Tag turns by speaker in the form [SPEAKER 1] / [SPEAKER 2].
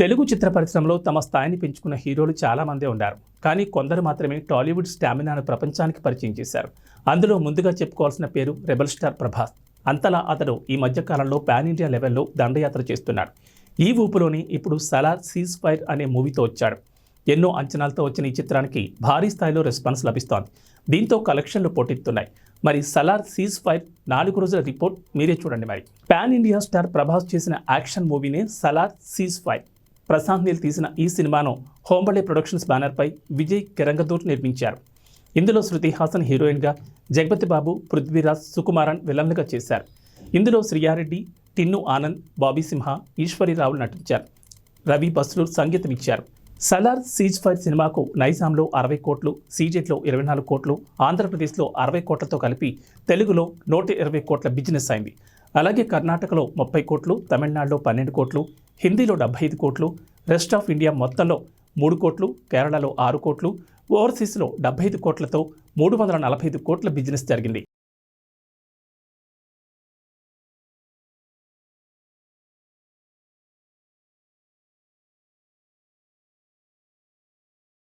[SPEAKER 1] తెలుగు చిత్ర పరిశ్రమలో తమ స్థాయిని పెంచుకున్న హీరోలు చాలామందే ఉన్నారు. కానీ కొందరు మాత్రమే టాలీవుడ్ స్టామినాను ప్రపంచానికి పరిచయం చేశారు. అందులో ముందుగా చెప్పుకోవాల్సిన పేరు రెబల్ స్టార్ ప్రభాస్. అంతలా అతడు ఈ మధ్యకాలంలో పాన్ ఇండియా లెవెల్లో దండయాత్ర చేస్తున్నాడు. ఈ ఊపులోని ఇప్పుడు సలార్ సీజ్ ఫైర్ అనే మూవీతో వచ్చాడు. ఎన్నో అంచనాలతో వచ్చిన ఈ చిత్రానికి భారీ స్థాయిలో రెస్పాన్స్ లభిస్తోంది. దీంతో కలెక్షన్లు పోటెత్తున్నాయి. మరి సలార్ సీజ్ ఫైర్ నాలుగు రోజుల రిపోర్ట్ మీరే చూడండి మరి. పాన్ ఇండియా స్టార్ ప్రభాస్ చేసిన యాక్షన్ మూవీనే సలార్ సీజ్ ఫైర్. ప్రశాంత్ నీల్ తీసిన ఈ సినిమాను హోంబళే ప్రొడక్షన్స్ బ్యానర్పై విజయ్ కిరంగదూర్ నిర్మించారు. ఇందులో శృతి హాసన్ హీరోయిన్గా జగపతి బాబు పృథ్వీరాజ్ సుకుమారన్ విలన్లుగా చేశారు. ఇందులో శ్రియారెడ్డి టిన్ను ఆనంద్ బాబీ సింహ ఈశ్వరీరావులు నటించారు. రవి బస్రూర్ సంగీతం ఇచ్చారు. సలార్ సీజ్ ఫైర్ సినిమాకు నైజాంలో అరవై కోట్లు సీజెట్లో ఇరవై నాలుగు కోట్లు ఆంధ్రప్రదేశ్లో అరవై కోట్లతో కలిపి తెలుగులో నూట ఇరవై కోట్ల బిజినెస్ అయింది. అలాగే కర్ణాటకలో ముప్పై కోట్లు తమిళనాడులో పన్నెండు కోట్లు హిందీలో డెబ్బై ఐదు కోట్లు రెస్ట్ ఆఫ్ ఇండియా మొత్తంలో మూడు కోట్లు కేరళలో ఆరు కోట్లు ఓవర్సీస్లో డెబ్బై ఐదు కోట్లతో మూడు వందల నలభై ఐదు కోట్ల బిజినెస్ జరిగింది.